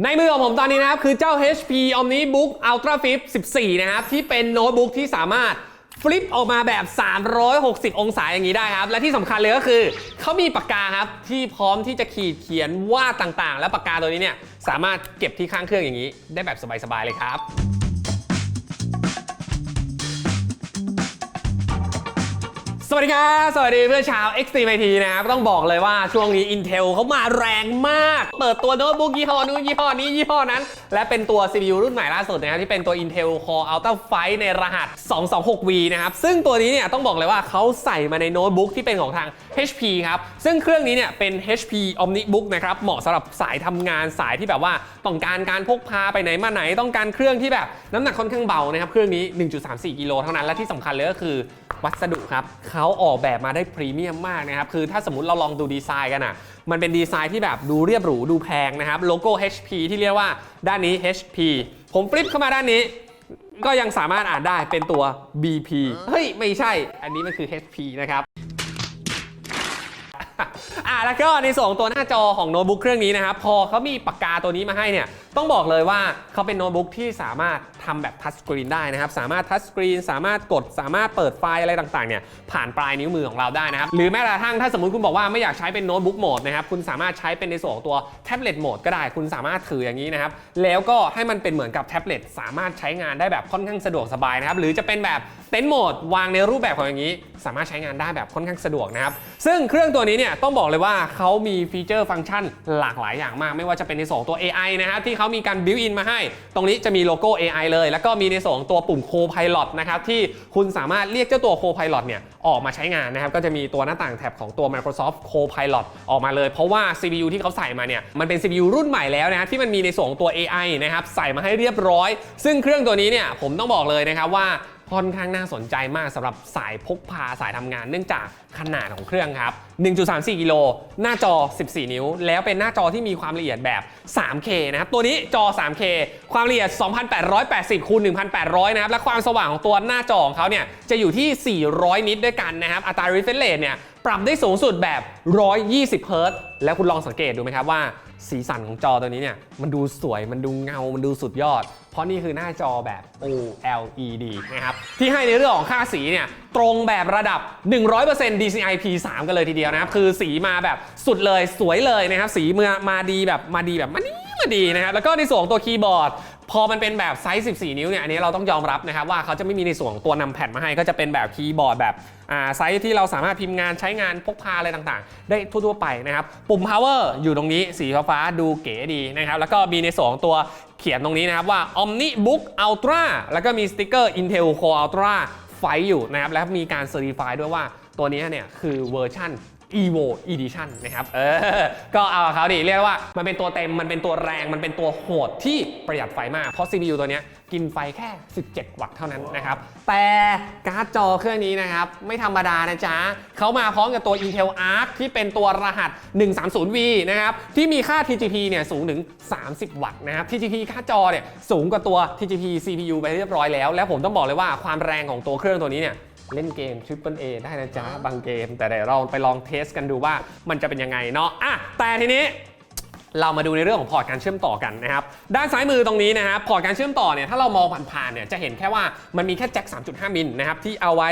ในมือของผมตอนนี้นะครับ คือเจ้า HP OmniBook Ultra Flip 14 นะครับ ที่เป็นโน้ตบุ๊กที่สามารถฟลิปออกมาแบบ 360 องศาอย่างนี้ได้ครับ และที่สำคัญเลยก็คือเขามีปากกาครับ ที่พร้อมที่จะขีดเขียนวาดต่างๆ และปากกาตัวนี้เนี่ยสามารถเก็บที่ข้างเครื่องอย่างนี้ ได้แบบสบายๆเลยครับ สวัสดีครับ สวัสดีเพื่อนชาว Extreme IT นะครับต้องบอกเลยว่าช่วงนี้ Intel เขามาแรงมาก เปิดตัวโน้ตบุ๊กยี่ห้อนู้นยี่ห้อนี้ยี่ห้อนั้น และเป็นตัว CPU รุ่นใหม่ล่าสุดนะครับที่เป็นตัว Intel Core Ultra Fight ในรหัส 226V นะครับซึ่งตัวนี้เนี่ยต้องบอกเลยว่าเขาใส่มาในโน้ตบุ๊กที่เป็นของทาง HP ครับซึ่งเครื่องนี้เนี่ยเป็น HP OmniBook นะครับเหมาะสำหรับสายทำงานสายที่แบบว่า ต้องการการพกพาไปไหนมาไหน ต้องการเครื่องที่แบบน้ำหนักค่อนข้างเบานะครับ เครื่องนี้ 1.34 กิโลเท่านั้น และที่สำคัญเลยก็คือวัสดุครับเขาออกแบบมาได้พรีเมียมมากนะครับ คือถ้าสมมติเราลองดูดีไซน์กันอะ มันเป็นดีไซน์ที่แบบดูเรียบหรูดูแพงนะครับ โลโก้ HP ที่เรียกว่าด้านนี้ HP ผมฟลิปเข้ามาด้านนี้ก็ยังสามารถอ่านได้เป็นตัว BP เฮ้ย ไม่ใช่ อันนี้มันคือ HP นะครับ อะแล้วก็ในส่วนของตัวหน้าจอของโน้ตบุ๊กเครื่องนี้นะครับพอเขามีปากกาตัวนี้มาให้เนี่ย ต้องบอกเลยว่าเขาเป็นโน้ตบุ๊กที่สามารถทำแบบทัชสกรีนได้นะครับ สามารถทัชสกรีนสามารถกด สามารถเปิดไฟล์อะไรต่างๆเนี่ยผ่านปลายนิ้วมือของเราได้นะครับ หรือแม้กระทั่งถ้าสมมติคุณบอกว่าไม่อยากใช้เป็นโน้ตบุ๊กโหมดนะครับ คุณสามารถใช้เป็นในส่วนของตัวแท็บเล็ตโหมดก็ได้ คุณสามารถถืออย่างนี้นะครับ แล้วก็ให้มันเป็นเหมือนกับแท็บเล็ตสามารถใช้งานได้แบบค่อนข้างสะดวกสบายนะครับ หรือจะเป็นแบบเต็นท์โหมดวางในรูปแบบของอย่างนี้ สามารถใช้งานได้แบบค่อนข้างสะดวกนะครับ ซึ่งเครื่องตัวนี้เนี่ยต้องบอกเลยว่าเขามีฟีเจอร์ฟังก์ชันหลากหลายอย่างมาก ไม่ว่าจะเป็นในส่วนตัว AI นะครับที่เขามีการบิวอินมาให้ ตรงนี้จะมีโลโก้ AI เลย แล้วก็มีในส่วนของตัวปุ่ม Copilot นะครับที่คุณสามารถเรียกเจ้าตัว Copilot เนี่ยออกมาใช้งานนะครับก็จะมีตัวหน้าต่างแท็บของตัว Microsoft Copilot ออกมาเลย เพราะว่า CPU ที่เขาใส่มาเนี่ยมันเป็น CPU รุ่นใหม่แล้วนะที่มันมีในส่วนของตัว AI นะครับใส่มาให้เรียบร้อย ซึ่งเครื่องตัวนี้เนี่ยผมต้องบอกเลยนะครับว่า ค่อนข้างน่าสนใจมากสำหรับสายพกพาสายทำงานเนื่องจากขนาดของเครื่องครับ 1.34 กิโล หน้าจอ 14 นิ้ว แล้วเป็นหน้าจอที่มีความละเอียดแบบ 3K นะครับ ตัวนี้จอ 3K ความละเอียด 2880คูณ1800 นะครับ และความสว่างของตัวหน้าจอของเขาเนี่ยจะอยู่ที่ 400 นิตด้วยกันนะครับ อัตรา refresh rate เนี่ยปรับได้สูงสุดแบบ 120 เฮิรตซ์แล้วคุณลองสังเกตดูไหมครับว่า สีสันของจอตัวนี้เนี่ยมันดูสวยมันดูเงา มันดูสุดยอด เพราะนี่คือหน้าจอแบบ OLED นะครับ ที่ให้ในเรื่องของค่าสีเนี่ยตรงแบบระดับ 100% DCI P3 กันเลยทีเดียวนะครับ คือสีมาแบบสุดเลยสวยเลยนะครับ สีมามาดีแบบมาดีแบบมานี้มาดีนะครับ แล้วก็ในส่วนของตัวคีย์บอร์ด พอมันเป็นแบบไซส์ 14 นิ้วเนี่ยอันนี้เราต้องยอมรับนะครับว่าเขาจะไม่มีในส่วนตัวนำแผ่นมาให้ก็จะเป็นแบบคีย์บอร์ดแบบอ่าไซส์ที่เราสามารถพิมพ์งานใช้งานพกพาอะไรต่างๆ ได้ทั่วๆไปนะครับ ปุ่ม power อยู่ตรงนี้สีฟ้าดูเก๋ดีนะครับ แล้วก็มีในส่วนตัวเขียนตรงนี้นะครับว่า OmniBook Ultra แล้วก็มีสติ๊กเกอร์ Intel Core Ultra ไฟอยู่นะครับ และมีการ Certify ด้วยว่าตัวนี้เนี่ยคือเวอร์ชัน evo edition นะครับ เออ ก็เอาเขาดิ เรียกว่า มันเป็นตัวเต็ม มันเป็นตัวแรง มันเป็นตัวโหดที่ประหยัดไฟมาก เพราะ CPU ตัวนี้กินไฟแค่ 17 วัตต์เท่านั้นนะครับ แต่การ์ดจอเครื่องนี้นะครับ ไม่ธรรมดานะจ๊ะเขามาพร้อมกับตัว Intel Arc ที่เป็นตัวรหัส 130V นะครับ ที่มีค่า TGP เนี่ยสูงถึง 30 วัตต์นะครับ TGP ค่าจอเนี่ยสูงกว่าตัว TGP CPU ไปเรียบร้อยแล้ว แล้วผมต้องบอกเลยว่าความแรงของตัวเครื่องตัวนี้เนี่ย เล่นเกม Triple A ได้นะจ๊ะ บางเกม แต่เดี๋ยวเราไปลองเทสกันดูว่ามันจะเป็นยังไงเนาะอะแต่ทีนี้เรามาดูในเรื่องของพอร์ตการเชื่อมต่อกันนะครับ ด้านซ้ายมือตรงนี้นะครับพอร์ตการเชื่อมต่อเนี่ยถ้าเรามองผ่านๆเนี่ยจะเห็นแค่ว่ามันมีแค่แจ็ค 3.5 มิลนะครับที่เอาไว้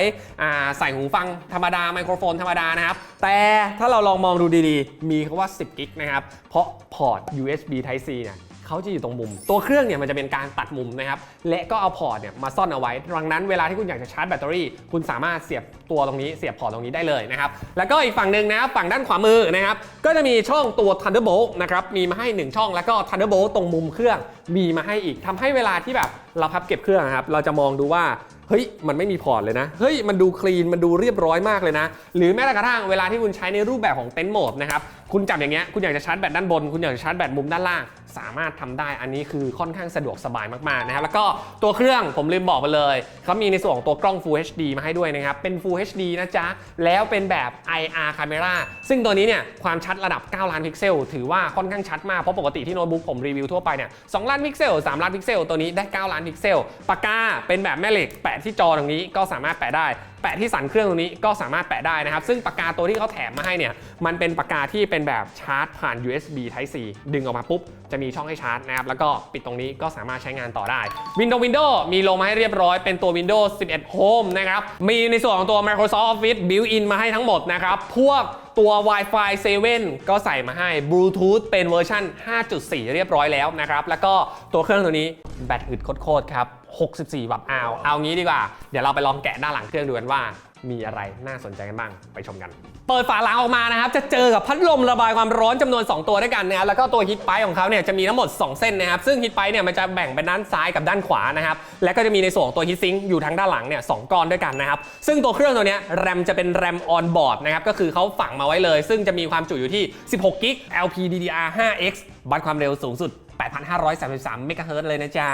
ใส่หูฟังธรรมดาไมโครโฟนธรรมดานะครับ แต่ถ้าเราลองมองดูดีๆ มีคำว่า 10 กิกนะครับ เพราะพอร์ต USB Type C เนี่ย เขาจะอยู่ตรงมุม ตัวเครื่องเนี่ยมันจะเป็นการตัดมุมนะครับ และก็เอาพอร์ตเนี่ยมาซ่อนเอาไว้ดังนั้นเวลาที่คุณอยากจะชาร์จแบตเตอรี่ คุณสามารถเสียบตัวตรงนี้เสียบพอร์ตตรงนี้ได้เลยนะครับ แล้วก็อีกฝั่งหนึ่งนะครับฝั่งด้านขวามือนะครับ ก็จะมีช่องตัว Thunderbolt นะครับ มีมาให้ 1 ช่อง แล้วก็ Thunderbolt ตรงมุมเครื่องมีมาให้อีกทำให้เวลาที่แบบเราพับเก็บเครื่องนะครับ เราจะมองดูว่าเฮ้ย มันไม่มีพอร์ตเลยนะ เฮ้ย มันดูคลีน มันดูเรียบร้อยมากเลยนะ หรือแม้แต่กระทั่งเวลาที่คุณใช้ในรูปแบบของเต็นท์โหมดนะครับ คุณจับอย่างเงี้ย คุณอยากจะชาร์จแบตด้านบน คุณอยากจะชาร์จแบตมุมด้านล่าง สามารถทำได้อันนี้คือค่อนข้างสะดวกสบายมากๆนะครับแล้วก็ตัวเครื่องผมลืมบอกไปเลยเขามีในส่วนของตัวกล้อง Full HD มาให้ด้วยนะครับ เป็น Full HD นะจ๊ะ แล้วเป็นแบบ IR Camera ซึ่งตัวนี้เนี่ยความชัดระดับ 9 ล้านพิกเซล ถือว่าค่อนข้างชัดมาก เพราะปกติที่โน้ตบุ๊กผมรีวิวทั่วไปเนี่ย2ล้านพิกเซล 3 ล้านพิกเซล ตัวนี้ได้ 9 ล้านพิกเซล ปากกาเป็นแบบแม่เหล็ก แปะที่จอตรงนี้ก็สามารถแปะได้ แปะที่สันเครื่องตรงนี้ก็สามารถแปะได้นะครับ ซึ่งปากกาตัวที่เขาแถมมาให้เนี่ย มันเป็นปากกาที่เป็นแบบชาร์จผ่าน USB Type C ดึงออกมาปุ๊บจะมีช่องให้ชาร์จนะครับ แล้วก็ปิดตรงนี้ก็สามารถใช้งานต่อได้ Windows Windows มีลงมาให้เรียบร้อยเป็นตัว Windows 11 Home นะครับ มีในส่วนของตัว Microsoft Office built-in มาให้ทั้งหมดนะครับ พวกตัว Wi-Fi 7 ก็ใส่มาให้ Bluetooth เป็นเวอร์ชัน5.4 เรียบร้อยแล้วนะครับ แล้วก็ตัวเครื่องตัวนี้แบตอึดโคตรครับ 64 วัตต์อาวเอางี้ดีกว่า เดี๋ยวเราไปลองแกะด้านหลังเครื่องดูกันว่า มีอะไรน่าสนใจกันบ้างไปชมกัน เปิดฝาหลังออกมานะครับ จะเจอกับพัดลมระบายความร้อนจำนวน 2 ตัวด้วยกันนะครับแล้วก็ตัวฮีทไพของเขาเนี่ยจะมีทั้งหมด 2 เส้นนะครับ ซึ่งฮีทไพเนี่ยมันจะแบ่งเป็นด้านซ้ายกับด้านขวานะครับ และก็จะมีในส่วนของตัวฮีทซิงค์อยู่ทั้งด้านหลังเนี่ยสองก้อนด้วยกันนะครับ ซึ่งตัวเครื่องตัวนี้แรมจะเป็นแรมออนบอร์ดนะครับก็คือเขาฝังมาไว้เลย ซึ่งจะมีความจุอยู่ที่ 16กิก LPDDR5X บัตรความเร็วสูงสุด 8,533 เมกะเฮิรต์เลยนะจ๊ะ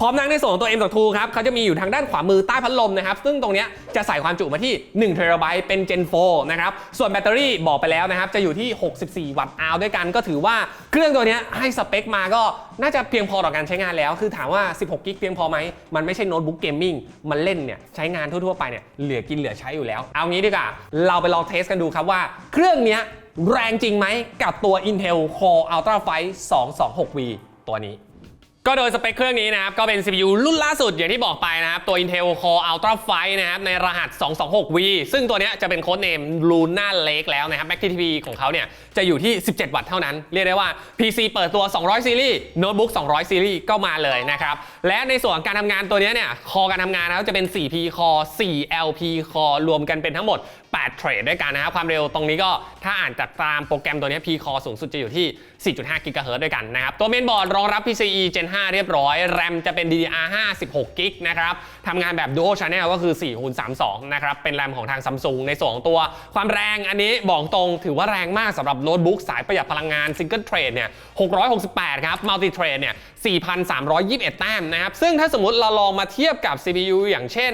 พร้อมนั่งในส่วนของตัว M.2 ครับเขาจะมีอยู่ทางด้านขวามือใต้พัดลมนะครับ ซึ่งตรงนี้จะใส่ความจุมาที่ 1 เทราไบต์เป็น Gen 4 นะครับ ส่วนแบตเตอรี่บอกไปแล้วนะครับ จะอยู่ที่ 64 วัตต์อาวด้วยกัน ก็ถือว่าเครื่องตัวนี้ให้สเปคมาก็น่าจะเพียงพอต่อการใช้งานแล้ว คือถามว่า 16 กิกเพียงพอไหม มันไม่ใช่โน้ตบุ๊กเกมมิ่ง มันเล่นเนี่ยใช้งานทั่วๆไปเนี่ยเหลือกินเหลือใช้อยู่แล้ว เอางี้ดีกว่า เราไปลองเทสกันดูครับว่าเครื่องนี้ แรงจริงไหมกับตัว Intel Core Ultra Fight 226V ตัวนี้ ก็โดยสเปคเครื่องนี้นะครับ ก็เป็น CPU รุ่นล่าสุดอย่างที่บอกไปนะครับ ตัว Intel Core Ultra Fight นะครับ ในรหัส 226V ซึ่งตัวนี้จะเป็นโค้ดเนม Luna Lake แล้วนะครับ MacTTP ของเขาเนี่ย จะอยู่ที่ 17 วัตต์เท่านั้น เรียกได้ว่า PC เปิดตัว 200 ซีรีส์โน้ตบุ๊ก200 ซีรีส์ก็มาเลยนะครับ และในส่วนของการทำงานตัวนี้เนี่ยคอการทำงานนะครับจะเป็น 4P Core 4 LP Core รวมกันเป็นทั้งหมด8 เทรดด้วยกันนะครับความเร็วตรงนี้ก็ถ้าอ่านจากตามโปรแกรมตัวนี้ P Core สูงสุดจะอยู่ที่ 4.5 กิกะเฮิรตซ์ด้วยกันนะครับ ตัวเมนบอร์ดรองรับ PCIe Gen 5 เรียบร้อย แรมจะเป็น DDR5 16กิกนะครับทำงานแบบ Dual Channel ก็คือ4คูณ32นะครับ เป็นแรมของทาง Samsung ในส่วนของตัวความแรงอันนี้บอกตรงถือว่าแรงมากสำหรับโน้ตบุ๊กสายประหยัดพลังงาน Single Thread เนี่ย 668 ครับ Multi Thread เนี่ย 4,321 แต้มนะครับ ซึ่งถ้าสมมติเราลองมาเทียบกับ CPU อย่างเช่น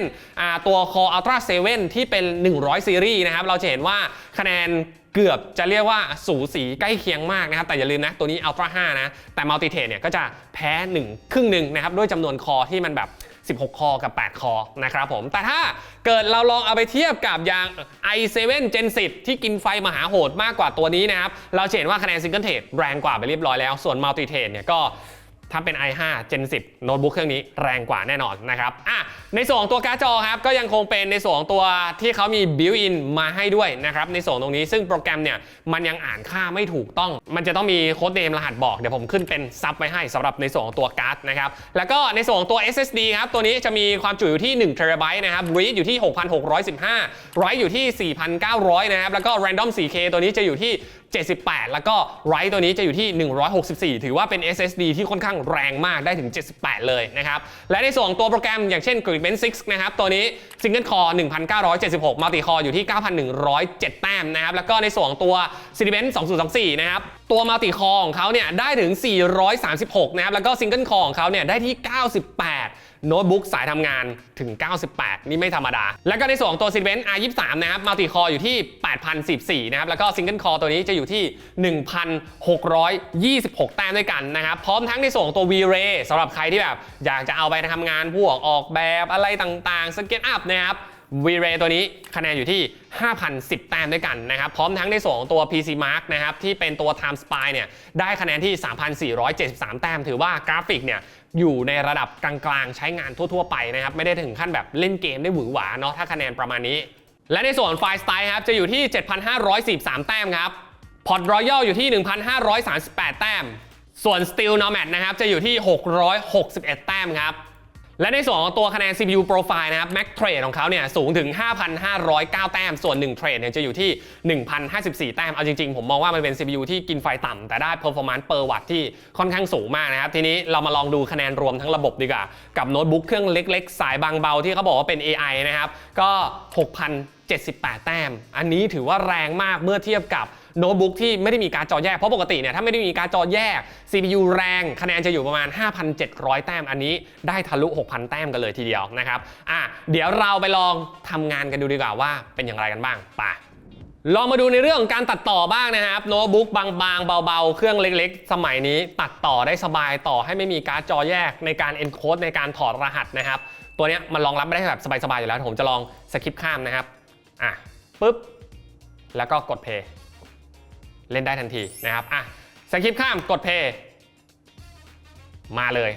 ตัว Core Ultra 7 ที่เป็น 100ซีรีส์นะครับ เราจะเห็นว่าคะแนนเกือบจะเรียกว่าสูสีใกล้เคียงมากนะครับ แต่อย่าลืมนะ ตัวนี้ Ultra 5 นะ แต่ Multi Thread เนี่ยก็จะแพ้ 1 ครึ่งหนึ่งนะครับ ด้วยจำนวนคอที่มันแบบ 16 คอกับ 8 คอนะครับผม แต่ถ้าเกิดเราลองเอาไปเทียบกับยาง i7 Gen 10 ที่กินไฟมหาโหดมากกว่าตัวนี้นะครับ เราจะเห็นว่าคะแนน Single Thread แรงกว่าไปเรียบร้อยแล้ว ส่วน Multi Thread เนี่ยก็ ถ้าเป็น i5 Gen 10 โน้ตบุ๊กเครื่องนี้แรงกว่าแน่นอนนะครับอะในส่วนของตัวการ์ดจอครับ ก็ยังคงเป็นในส่วนของตัวที่เขามี built-in มาให้ด้วยนะครับ ในส่วนตรงนี้ซึ่งโปรแกรมเนี่ย มันยังอ่านค่าไม่ถูกต้อง มันจะต้องมีโค้ดเนมรหัสบอก เดี๋ยวผมขึ้นเป็นซับไว้ให้สำหรับในส่วนของตัวการ์ดนะครับ แล้วก็ในส่วนของตัว SSD ครับ ตัวนี้จะมีความจุอยู่ที่1 t b นะครับ read อยู่ที่ 6,615 write อยู่ที่ 4,900 นะครับ แล้วก็ random 4K ตัวนี้จะอยู่ที่ 78 แล้วก็ write ตัวนี้จะอยู่ที่ 164 ถือว่าเป็น SSD ที่ค่อนข้างางแรงมากได้ถึง 78 เลยนะครับ และในส่วนตัวโปรแกรมอย่างเช่น g r i d b e n 6นะครับ ตัวนี้ Single Core 1,976 Multi Core อยู่ที่ 9,107 แต้มนะครับ แล้วก็ในส่วนตัว c i t i b e n 2024 นะครับ ตัว Multi Core ของเขาเนี่ยได้ถึง 436 นะครับ แล้วก็ Single Core ของเขาเนี่ยได้ที่ 98 โน้ตบุ๊กสายทำงานถึง 98 นี่ไม่ธรรมดา แล้วก็ในส่วนของตัว Cinebench R23 นะครับมัลติคออยู่ที่ 8,014 นะครับ แล้วก็ซิงเกิลคอตัวนี้จะอยู่ที่ 1,626 แต้มด้วยกันนะครับ พร้อมทั้งในส่วนของตัว V-Ray สำหรับใครที่แบบอยากจะเอาไปทำงานพวกออกแบบอะไรต่างๆสเก็ตอัพนะครับ V-Ray ตัวนี้คะแนนอยู่ที่ 5,010 แต้มด้วยกันนะครับ พร้อมทั้งในส่วนของตัว PC Mark นะครับ ที่เป็นตัว Time Spy เนี่ย ได้คะแนนที่ 3,473 แต้ม ถือว่ากราฟิกเนี่ยอยู่ในระดับกลางๆ ใช้งานทั่วๆ ไปนะครับ ไม่ได้ถึงขั้นแบบเล่นเกมได้หวือหวาเนาะ ถ้าคะแนนประมาณนี้ และในส่วนไฟล์สไตล์ครับ จะอยู่ที่ 7,543 แต้มครับ พอร์ตรอยัลอยู่ที่ 1,538 แต้ม ส่วน Steel Nomad นะครับ จะอยู่ที่ 661 แต้มครับ และในส่วนของตัวคะแนน CPU Profile นะครับ Max Trade ของเขาเนี่ยสูงถึง 5,509 แต้ม ส่วน 1 Trade เนี่ยจะอยู่ที่ 1,054 แต้ม เอาจริงๆ ผมมองว่ามันเป็น CPU ที่กินไฟต่ำแต่ได้ Performance per watt ที่ค่อนข้างสูงมากนะครับ ทีนี้เรามาลองดูคะแนนรวมทั้งระบบดีกว่า กับโน้ตบุ๊กเครื่องเล็กๆ สายบางเบาที่เขาบอกว่าเป็น AI นะครับ ก็ 6,078 แต้ม อันนี้ถือว่าแรงมากเมื่อเทียบกับ โน้ตบุ๊กที่ไม่ได้มีการจอแยก เพราะปกติเนี่ยถ้าไม่ได้มีการจอแยก CPU แรงคะแนนจะอยู่ประมาณ 5,700 แต้มอันนี้ได้ทะลุ 6,000 แต้มกันเลยทีเดียวนะครับอะเดี๋ยวเราไปลองทำงานกันดูดีกว่าว่าเป็นอย่างไรกันบ้างไปลองมาดูในเรื่องของการตัดต่อบ้างนะครับโน้ตบุ๊กบางๆ เบาๆ เครื่องเล็กๆ สมัยนี้ตัดต่อได้สบายต่อให้ไม่มีการดจอแยกในการ encode ในการถอดรหัสนะครับ ตัวนี้มันรองรับไม่ได้แบบสบายๆ อยู่แล้ว ผมจะลองสคิปข้ามนะครับ อะปุ๊บ แล้วก็กดเพย์ เล่นได้ทันทีนะครับอะสคริปข้ามกดเพย์มาเลย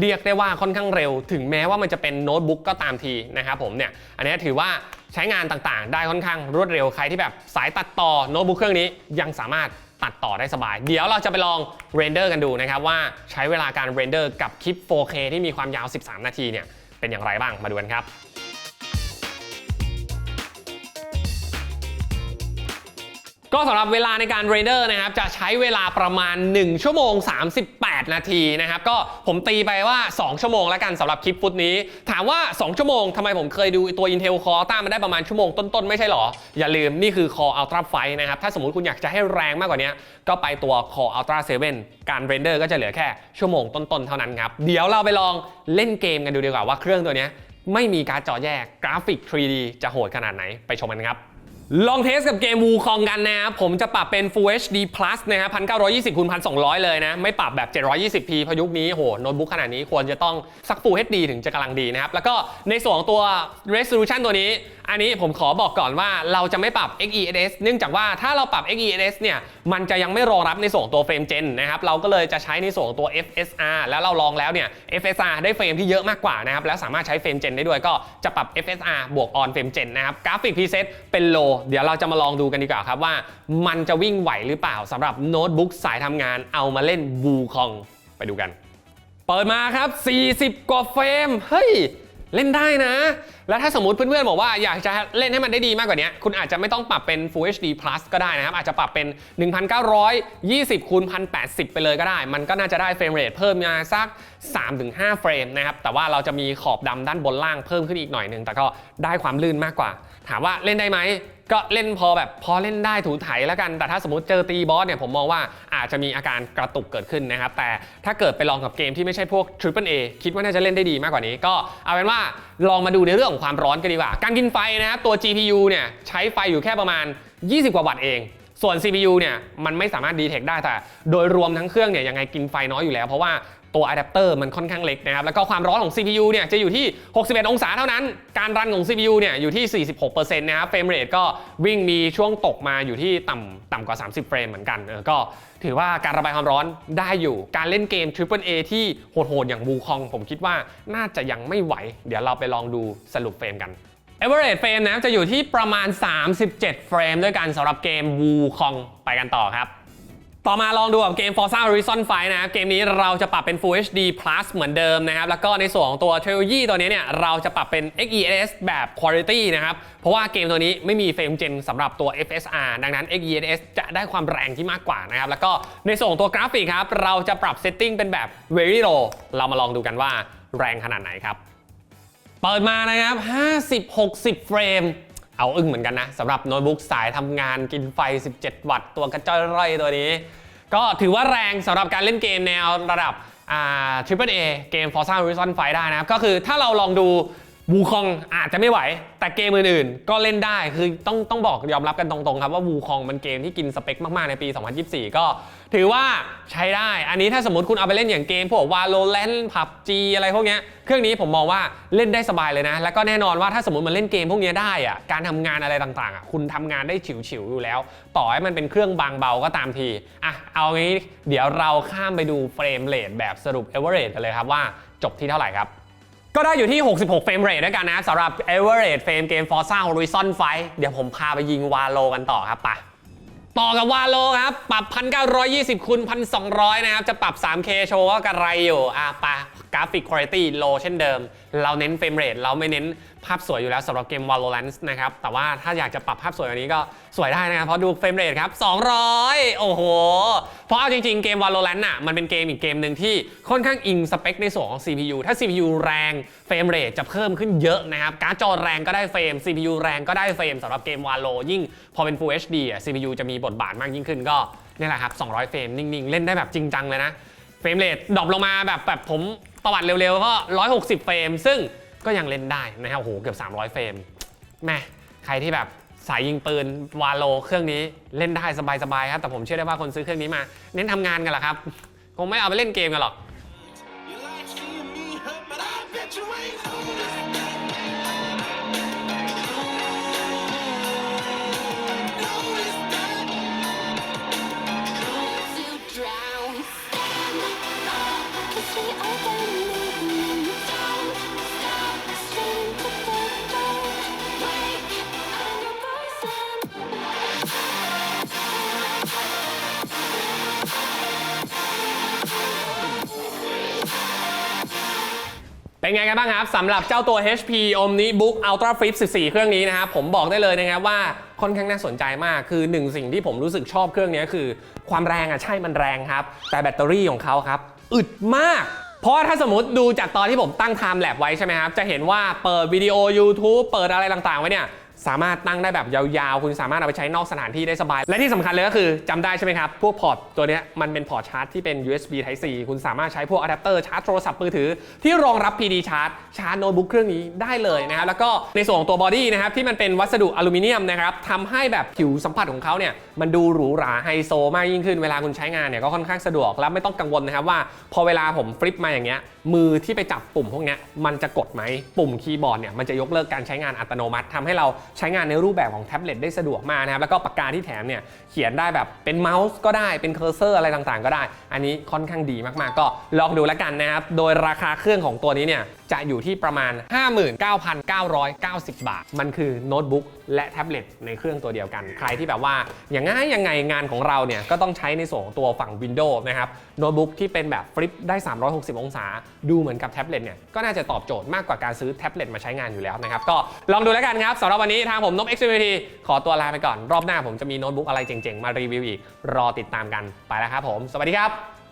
เรียกได้ว่าค่อนข้างเร็ว ถึงแม้ว่ามันจะเป็นโน้ตบุ๊กก็ตามทีนะครับผมเนี่ยอันนี้ถือว่าใช้งานต่างๆ ได้ค่อนข้างรวดเร็วใครที่แบบสายตัดต่อโน้ตบุ๊กเครื่องนี้ยังสามารถตัดต่อได้สบาย เดี๋ยวเราจะไปลองเรนเดอร์กันดูนะครับว่าใช้เวลาการเรนเดอร์กับคลิป 4K ที่มีความยาว 13 นาทีเนี่ยเป็นอย่างไรบ้างมาดูกันครับ ก็สำหรับเวลาในการเรนเดอร์นะครับจะใช้เวลาประมาณ 1 ชั่วโมง 38 นาทีนะครับก็ผมตีไปว่า 2 ชั่วโมงแล้วกันสำหรับคลิปฟุตนี้ ถามว่า 2 ชั่วโมงทำไมผมเคยดูตัว Intel Core Ultra มันได้ประมาณชั่วโมงต้น ๆ ไม่ใช่หรอ อย่าลืมนี่คือ Core Ultra 5นะครับถ้าสมมติคุณอยากจะให้แรงมากกว่านี้ ก็ไปตัว Core Ultra 7 การเรนเดอร์ก็จะเหลือแค่ชั่วโมงต้น ๆ เท่านั้นครับเดี๋ยวเราไปลองเล่นเกมกันดูดีกว่าว่าเครื่องตัวนี้ไม่มีการ์ดจอแยกกราฟิก 3D จะโหดขนาดไหนไปชมกันครับ ลองเทสกับเกมวูคองกันนะครับ ผมจะปรับเป็น Full HD Plus นะครับ1920คูณ1200 เลยนะ ไม่ปรับแบบ 720p เพราะยุคนี้โหโน้ตบุ๊กขนาดนี้ควรจะต้องสัก Full HD ถึงจะกำลังดีนะครับ แล้วก็ในส่วนของตัว Resolution ตัวนี้ อันนี้ผมขอบอกก่อนว่าเราจะไม่ปรับ XeLS เนื่องจากว่าถ้าเราปรับ XeLS เนี่ย มันจะยังไม่รองรับในส่วนของตัวเฟรมเจนนะครับ เราก็เลยจะใช้ในส่วนของตัว FSR แล้วเราลองแล้วเนี่ย FSR ได้เฟรมที่เยอะมากกว่านะครับ แล้วสามารถใช้เฟรมเจนได้ด้วยก็จะปรับ FSR บวก on เฟรมเจนนะครับ กราฟิกพรีเซตเป็น low เดี๋ยวเราจะมาลองดูกันดีกว่าครับว่า มันจะวิ่งไหวหรือเปล่าสำหรับโน้ตบุ๊กสายทำงานเอามาเล่นบูคองไปดูกัน เปิดมาครับ 40 กว่าเฟรมเฮ้ยเล่นได้นะ แล้วถ้าสมมติเพื่อนๆ บอกว่าอยากจะเล่นให้มันได้ดีมากกว่านี้ คุณอาจจะไม่ต้องปรับเป็น Full HD Plus ก็ได้นะครับ อาจจะปรับเป็น 1920คูณ1080 ไปเลยก็ได้ มันก็น่าจะได้เฟรมเรทเพิ่มมาสัก 3-5 เฟรมนะครับ แต่ว่าเราจะมีขอบดำด้านบนล่างเพิ่มขึ้นอีกหน่อยนึง แต่ก็ได้ความลื่นมากกว่า ถามว่าเล่นได้ไหม ก็เล่นพอแบบพอเล่นได้ถูไถแล้วกัน แต่ถ้าสมมติเจอตีบอสเนี่ยผมมองว่าอาจจะมีอาการกระตุกเกิดขึ้นนะครับ แต่ถ้าเกิดไปลองกับเกมที่ไม่ใช่พวก Triple A คิดว่าน่าจะเล่นได้ดีมากกว่านี้ ก็เอาเป็นว่าลองมาดูในเรื่องของความร้อนกันดีกว่า การกินไฟนะครับตัว GPU เนี่ยใช้ไฟอยู่แค่ประมาณ 20 กว่าวัตต์เองส่วน CPU เนี่ยมันไม่สามารถดีเทคได้แต่ โดยรวมทั้งเครื่องเนี่ยยังไงกินไฟน้อยอยู่แล้ว เพราะว่า ตัวอะแดปเตอร์มันค่อนข้างเล็กนะครับ แล้วก็ความร้อนของ CPU เนี่ยจะอยู่ที่ 61 องศาเท่านั้น การรันของ CPU เนี่ยอยู่ที่ 46%นะครับ เฟรมเรทก็วิ่งมีช่วงตกมาอยู่ที่ต่ำต่ำกว่า 30 เฟรมเหมือนกัน เออ ก็ถือว่าการระบายความร้อนได้อยู่ การเล่นเกม Triple A ที่โหดๆ อย่างบูคอง ผมคิดว่าน่าจะยังไม่ไหว เดี๋ยวเราไปลองดูสรุปเฟรมกัน Average เฟรมนะจะอยู่ที่ประมาณ 37 เฟรมด้วยกันสำหรับเกม Wukong ไปกันต่อครับ ต่อมาลองดูกับเกม Forza Horizon 5 นะครับ เกมนี้เราจะปรับเป็น Full HD Plus เหมือนเดิมนะครับ แล้วก็ในส่วนของตัว Trilogy ตัวนี้เนี่ย เราจะปรับเป็น XES แบบ Quality นะครับ เพราะว่าเกมตัวนี้ไม่มีเฟรมเจนสำหรับตัว FSR ดังนั้น XES จะได้ความแรงที่มากกว่านะครับ แล้วก็ในส่วนของตัวกราฟิกครับ เราจะปรับ Setting เป็นแบบ Very Low เรามาลองดูกันว่าแรงขนาดไหนครับ เปิดมานะครับ 50-60 เฟรม เอาอึ้งเหมือนกันนะสำหรับโน้ตบุ๊กสายทำงานกินไฟ 17 วัตต์ตัวกระจ้อยร่อยตัวนี้ ก็ถือว่าแรงสำหรับการเล่นเกมแนวระดับ AAA เกม Forza Horizon 5 ได้นะครับ ก็คือถ้าเราลองดู วูคองอาจจะไม่ไหว แต่เกมอื่นๆ ก็เล่นได้คือต้องต้องบอกยอมรับกันตรงๆ ครับว่าวูคองมันเกมที่กินสเปคมากๆ ในปี 2024 ก็ถือว่าใช้ได้ อันนี้ถ้าสมมติคุณเอาไปเล่นอย่างเกมพวก Valorant PUBG อะไรพวกเนี้ยเครื่องนี้ผมมองว่าเล่นได้สบายเลยนะ แล้วก็แน่นอนว่าถ้าสมมติมันเล่นเกมพวกนี้ได้อะการทำงานอะไรต่างๆอะคุณทำงานได้ฉิวๆอยู่แล้ว ต่อให้มันเป็นเครื่องบางเบาก็ตามทีอะเอางี้เดี๋ยวเราข้ามไปดูเฟรมเรทแบบสรุป average กันเลยครับว่าจบที่เท่าไหร่ครับ ก็ได้อยู่ที่ 66 เฟรมเรทด้วยกันนะสำหรับ average เฟรมเกม Forza Horizon 5 เดี๋ยวผมพาไปยิงวาโลกันต่อครับปะต่อกับวาโลครับ ปรับ 1920คูณ1200 นะครับ จะปรับ 3K โชว์ก็กระไรอยู่ อะปะ กราฟิกคุณภาพ low เช่นเดิม เราเน้นเฟรมเรทเราไม่เน้นภาพสวยอยู่แล้วสำหรับเกม Valorant นะครับ แต่ว่าถ้าอยากจะปรับภาพสวยกว่านี้ก็สวยได้นะครับ เพราะดูเฟรมเรทครับ 200 โอ้โห เพราะเอาจริงๆ เกม Valorant น่ะมันเป็นเกมอีกเกมหนึ่งที่ค่อนข้างอิงสเปคในส่วนของ CPU ถ้า CPU แรงเฟรมเรทจะเพิ่มขึ้นเยอะนะครับ การ์ดจอแรงก็ได้เฟรม CPU แรงก็ได้เฟรมสำหรับเกม Valo ยิ่งพอเป็น Full HD อะ CPU จะมีบทบาทมากยิ่งขึ้นก็นี่แหละครับ 200 เฟรมนิ่งๆ เล่นได้แบบจริงจังเลยนะ เฟรมเรทดรอปลงมาแบบแบบผม ประวัติเร็วๆ ก็ 160 เฟรม ซึ่งก็ยังเล่นได้นะครับโอ้โหเกือบ 300 เฟรมแม่ใครที่แบบสายยิงปืนวาโลเครื่องนี้เล่นได้สบายๆครับ แต่ผมเชื่อได้ว่าคนซื้อเครื่องนี้มา เน้นทำงานกันแหละครับ คงไม่เอาไปเล่นเกมกันหรอก เป็นไงกันบ้างครับสำหรับเจ้าตัว HP OmniBook Ultra Flip 14 เครื่องนี้นะครับผมบอกได้เลยนะครับว่าค่อนข้างน่าสนใจมากคือหนึ่งสิ่งที่ผมรู้สึกชอบเครื่องนี้คือ ความแรงอะใช่มันแรงครับ แต่แบตเตอรี่ของเขาครับอึดมากเพราะถ้าสมมติดูจากตอนที่ผมตั้งไทม์แลบไว้ใช่ไหมครับ จะเห็นว่าเปิดวิดีโอ YouTube เปิดอะไรต่างๆ ไว้เนี่ย สามารถตั้งได้แบบยาวๆ คุณสามารถเอาไปใช้นอกสถานที่ได้สบาย และที่สำคัญเลยก็คือจำได้ใช่ไหมครับ พวกพอร์ตตัวนี้มันเป็นพอร์ตชาร์จที่เป็น USB Type C คุณสามารถใช้พวกอะแดปเตอร์ชาร์จโทรศัพท์มือถือ ที่รองรับ PD ชาร์จชาร์จโน้ตบุ๊กเครื่องนี้ได้เลยนะครับแล้วก็ในส่วนของตัวบอดี้นะครับที่มันเป็นวัสดุอลูมิเนียมนะครับทำให้แบบผิวสัมผัสของเขาเนี่ยมันดูหรูหราไฮโซมากยิ่งขึ้นเวลาคุณใช้งานเนี่ยก็ค่อนข้างสะดวกและไม่ต้องกังวลนะครับว่า พอเวลาผมฟลิปมาอย่างเงี้ยมือที่ไปจับปุ่มพวกเนี้ยมันจะกดไหมปุ่มคีย์บอร์ดเนี่ยมันจะยกเลิกการใช้งานอัตโนมัติทำให้เราใช้งานในรูปแบบของแท็บเล็ตได้สะดวกมากนะครับแล้วก็ปากกาที่แถมเนี่ยเขียนได้แบบเป็นเมาส์ก็ได้เป็นเคอร์เซอร์อะไรต่างๆ ก็ได้ อันนี้ค่อนข้างดีมากๆ ก็ลองดูแล้วกันนะครับโดยราคาเครื่องของตัวนี้เนี่ยจะอยู่ที่ประมาณ 59,990 บาท มันคือโน้ตบุ๊กและแท็บเล็ตในเครื่องตัวเดียวกัน ใครที่แบบว่าอย่างง่ายยังไงงานของเราเนี่ยก็ต้องใช้ในส่วนของตัวฝั่ง Windows นะครับโน้ตบุ๊กที่เป็นแบบฟลิปได้ 360 องศา ดูเหมือนกับแท็บเล็ตเนี่ยก็น่าจะตอบโจทย์มากกว่าการซื้อแท็บเล็ตมาใช้งานอยู่แล้วนะครับก็ลองดูแล้วกันครับสำหรับวันนี้ทางผมนบ XVT ขอตัวลาไปก่อน รอบหน้าผมจะมีโน้ตบุ๊กอะไรเจ๋งๆ มารีวิวอีก รอติดตามกันไปแล้วครับผม สวัสดีครับ